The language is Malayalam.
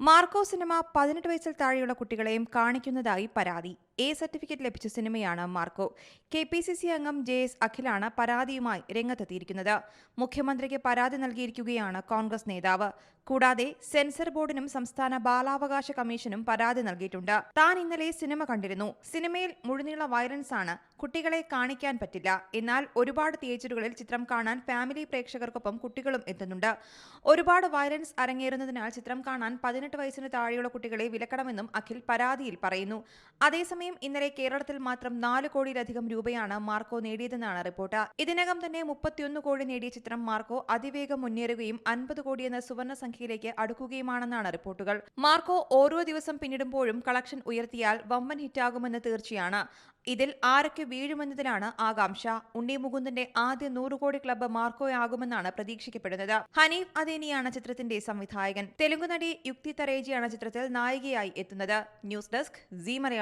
മാർക്കോ സിനിമ പതിനെട്ട് വയസ്സിൽ താഴെയുള്ള കുട്ടികളെയും കാണിക്കുന്നതായി പരാതി. എ സർട്ടിഫിക്കറ്റ് ലഭിച്ച സിനിമയാണ് Marco. K P C C അംഗം ജെ എസ് അഖിലാണ് പരാതിയുമായി രംഗത്തെത്തിയിരിക്കുന്നത്. മുഖ്യമന്ത്രിക്ക് പരാതി നൽകിയിരിക്കുകയാണ് കോൺഗ്രസ് നേതാവ്. കൂടാതെ സെൻസർ ബോർഡിനും സംസ്ഥാന ബാലാവകാശ കമ്മീഷനും പരാതി നൽകിയിട്ടുണ്ട്. താൻ ഇന്നലെ സിനിമ കണ്ടിരുന്നു. സിനിമയിൽ മുഴുനീള വയലൻസ് ആണ്. കുട്ടികളെ കാണിക്കാൻ പറ്റില്ല. എന്നാൽ ഒരുപാട് തിയേറ്ററുകളിൽ ചിത്രം കാണാൻ ഫാമിലി പ്രേക്ഷകർക്കൊപ്പം കുട്ടികളും എത്തുന്നുണ്ട്. ഒരുപാട് വയലൻസ് അരങ്ങേറുന്നതിനാൽ ചിത്രം കാണാൻ പതിനെട്ട് വയസ്സിന് താഴെയുള്ള കുട്ടികളെ വിലക്കണമെന്നും അഖിൽ പരാതിയിൽ പറയുന്നു. അതേസമയം ഇന്നലെ കേരളത്തിൽ മാത്രം നാല് കോടിയിലധികം രൂപയാണ് മാർക്കോ നേടിയതെന്നാണ് റിപ്പോർട്ട്. ഇതിനകം തന്നെ മുപ്പത്തിയൊന്ന് കോടി നേടിയ ചിത്രം മാർക്കോ അതിവേഗം മുന്നേറുകയും അൻപത് കോടി എന്ന സുവർണ സംഖ്യയിലേക്ക് അടുക്കുകയുമാണെന്നാണ് റിപ്പോർട്ടുകൾ. മാർക്കോ ഓരോ ദിവസം പിന്നിടുമ്പോഴും കളക്ഷൻ ഉയർത്തിയാൽ വമ്പൻ ഹിറ്റാകുമെന്ന് തീർച്ചയാണ്. ഇതിൽ ആരൊക്കെ വീഴുമെന്നതിലാണ് ആകാംക്ഷ. ഉണ്ണി മുകുന്ദന്റെ ആദ്യ നൂറ് കോടി ക്ലബ്ബ് മാർക്കോയാകുമെന്നാണ് പ്രതീക്ഷിക്കപ്പെടുന്നത്. ഹനീഫ് അദേനിയാണ് ചിത്രത്തിന്റെ സംവിധായകൻ. തെലുങ്ക് നടി യുക്തി തരേജിയാണ് ചിത്രത്തിൽ നായികയായി എത്തുന്നത്. News desk C